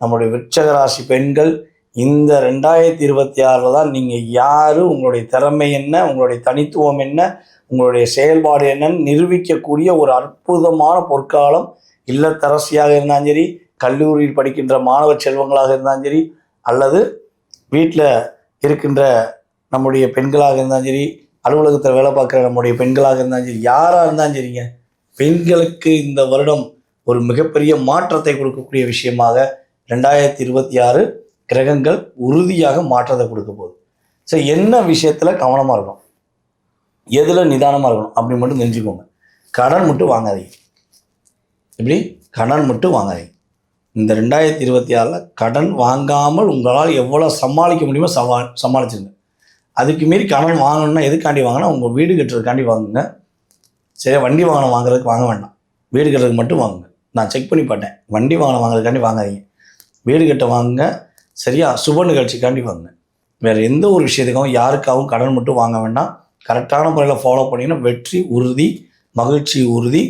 நம்முடைய விருட்சக ராசி பெண்கள் இந்த ரெண்டாயிரத்தி இருபத்தி ஆறில் தான் நீங்கள் யார் உங்களுடைய திறமை என்ன உங்களுடைய தனித்துவம் என்ன உங்களுடைய செயல்பாடு என்னன்னு நிரூபிக்கக்கூடிய ஒரு அற்புதமான பொற்காலம் இல்லத்தரசியாக இருந்தாலும் சரி கல்லூரியில் படிக்கின்ற மாணவ செல்வங்களாக இருந்தாலும் சரி அல்லது வீட்டில் இருக்கின்ற நம்முடைய பெண்களாக இருந்தாலும் சரி அலுவலகத்தில் வேலை பார்க்குற நம்முடைய பெண்களாக இருந்தாலும் சரி யாராக இருந்தாலும் சரிங்க பெண்களுக்கு இந்த வருடம் ஒரு மிகப்பெரிய மாற்றத்தை கொடுக்கக்கூடிய விஷயமாக ரெண்டாயிரத்தி இருபத்தி ஆறு கிரகங்கள் உறுதியாக மாற்றத்தை கொடுக்க போகுது. ஸோ என்ன விஷயத்தில் கவனமாக இருக்கணும்? எதில் நிதானமாக இருக்கணும்? அப்படி மட்டும் தெரிஞ்சுக்கோங்க. கடன் மட்டும் வாங்காதீங்க. எப்படி? கடன் மட்டும் வாங்காதீங்க. இந்த ரெண்டாயிரத்தி இருபத்தி ஆறில் கடன் வாங்காமல் உங்களால் எவ்வளோ சமாளிக்க முடியுமோ சவா சமாளிச்சுங்க அதுக்கு மீறி கடன் வாங்கணும்னா எதுக்காண்டி வாங்கினா உங்கள் வீடு கட்டுறதுக்காண்டி வாங்குங்க. சரியா வண்டி வாகனம் வாங்குறதுக்கு வாங்க வேண்டாம். வீடு கட்டுறதுக்கு மட்டும் வாங்குங்க. நான் செக் பண்ணி பார்த்தேன். வண்டி வாகனம் வாங்குறதுக்காண்டி வாங்காதீங்க. வீடு கட்ட வாங்க சரியா? சுப நிகழ்ச்சிக்காண்டி வாங்க வேறு எந்த ஒரு விஷயத்துக்காகவும் யாருக்காகவும் கடன் மட்டும் வாங்க வேண்டாம். கரெக்டான முறையில் ஃபாலோ பண்ணிங்கன்னா வெற்றி உறுதி மகிழ்ச்சி உறுதி